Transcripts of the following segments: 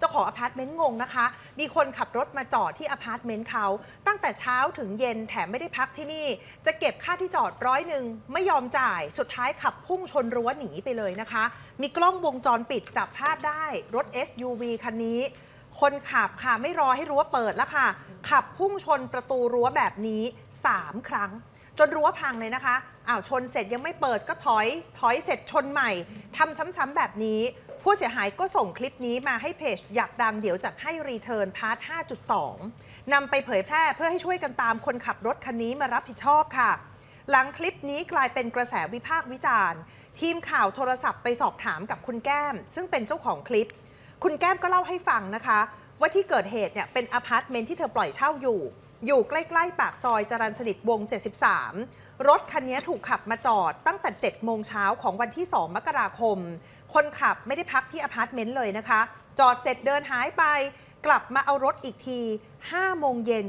เจ้าของอพาร์ตเมนต์งงนะคะ มีคนขับรถมาจอดที่อพาร์ตเมนต์เขา ตั้งแต่เช้าถึงเย็นแถมไม่ได้พักที่นี่ จะเก็บค่าที่จอดร้อยหนึ่งไม่ยอมจ่าย สุดท้ายขับพุ่งชนรั้วหนีไปเลยนะคะ มีกล้องวงจรปิดจับภาพได้รถ SUV คันนี้คนขับค่ะไม่รอให้รั้วเปิดแล้วค่ะ ขับพุ่งชนประตูรั้วแบบนี้ 3 ครั้ง จนรั้วพังเลยนะคะอ้าวชนเสร็จยังไม่เปิดก็ถอย ถอยเสร็จชนใหม่ทำซ้ำๆแบบนี้ ผู้เสียหายก็ส่งคลิปนี้มาให้เพจอยากดังเดี๋ยวจัดให้รีเทิร์นพาร์ท 5.2 นำไปเผยแพร่เพื่อให้ช่วยกันตามคนขับรถคันนี้มารับผิดชอบค่ะ หลังคลิปนี้กลายเป็นกระแสวิพากษ์วิจารณ์ ทีมข่าวโทรศัพท์ไปสอบถามกับคุณแก้ม ซึ่งเป็นเจ้าของคลิป คุณแก้มก็เล่าให้ฟังนะคะ ว่าที่เกิดเหตุเนี่ยเป็นอพาร์ตเมนต์ที่เธอปล่อยเช่าอยู่ อยู่ใกล้ๆ ปากซอยจรัญสนิทวงศ์73 รถคันนี้ถูกขับมาจอดตั้งแต่ 7 โมงเช้าของวันที่ 2 มกราคม คนขับไม่ได้พักที่อพาร์ตเมนต์เลยนะคะ จอดเสร็จเดินหายไป กลับมาเอารถอีกที 5 โมงเย็น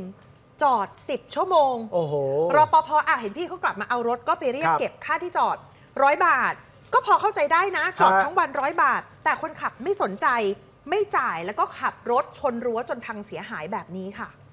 จอด 10 ชั่วโมง โอ้โห รปภอะเห็นพี่เขากลับมาเอารถก็ไปเรียกครับเก็บค่าที่จอดร้อยบาท ก็พอเข้าใจได้นะ จอดฮะ ทั้งวันร้อยบาท แต่คนขับไม่สนใจ ไม่จ่ายแล้วก็ขับรถชนรั้วจนพังเสียหายแบบนี้ค่ะไม่จ่าย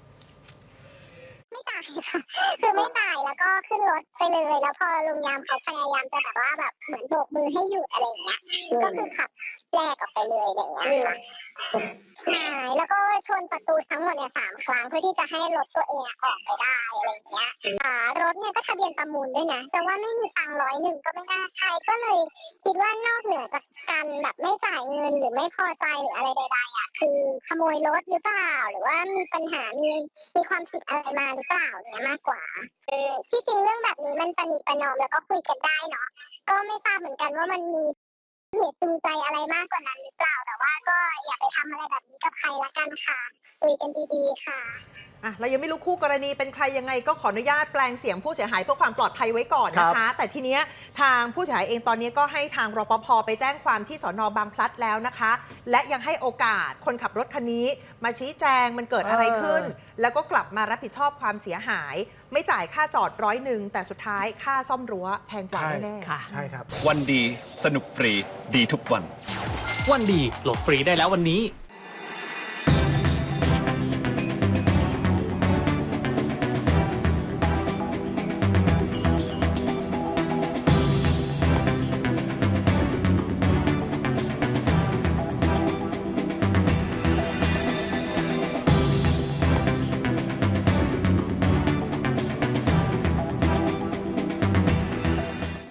ค่ะคือไม่จ่ายแล้วก็ขึ้นรถไปเลยแล้วพอลุงยามเขาพยายามจะแบบว่าแบบเหมือนโบกมือให้หยุดอะไรอย่างเงี้ยก็คือขับแลกออกไปเลยอะไรอย่างเงี้ยค่ะ หายแล้วก็ชนประตูทั้งหมดเนี่ยสามครั้งเพื่อที่จะให้รถตัวเองอะออกไปได้อะไรอย่างเงี้ยอ่ารถเนี่ยก็ทะเบียนประมูลด้วยนะแต่ว่าไม่มีตังค์ร้อยหนึ่งก็ไม่น่าใช่ก็เลยคิดว่านอกเหนือจากการแบบไม่จ่ายเงินหรือไม่พอใจหรืออะไรใดๆอะคือขโมยรถหรือเปล่าหรือว่ามีปัญหามีมีความผิดอะไรมาหรือเปล่าเนี่ยมากกว่าเออที่จริงเรื่องแบบนี้มันประนีประนอมแล้วก็คุยกันได้เนาะก็ไม่ทราบเหมือนกันว่ามันมี เหตุจูงใจอะไรมากกว่านั้นหรือเปล่าแต่ว่าก็อย่าไปทำอะไรแบบนี้กับใครละกันค่ะคุยกันดีๆค่ะ อะเรายังไม่รู้คู่กรณีเป็นใครยังไงก็ขออนุญาตแปลงเสียงผู้เสียหายเพื่อความปลอดภัยไว้ก่อนนะครัคะบแต่ทีเนี้ยทางผู้เสียหายเองตอนนี้ก็ให้ทางรปภไปแจ้งความที่สอนอบางพลัดแล้วนะคะ และยังให้โอกาสคนขับรถคันนี้ มาชี้แจงมันเกิดอะไรขึ้น แล้วก็กลับมารับผิดชอบความเสียหาย ไม่จ่ายค่าจอดร้อยหนึ่งแต่สุดท้ายค่าซ่อมรั้วแพงกว่าแน่ๆค่ะใช่ครับ วันดีสนุกฟรีดีทุกวัน วันดีโหลดฟรีได้แล้ววันนี้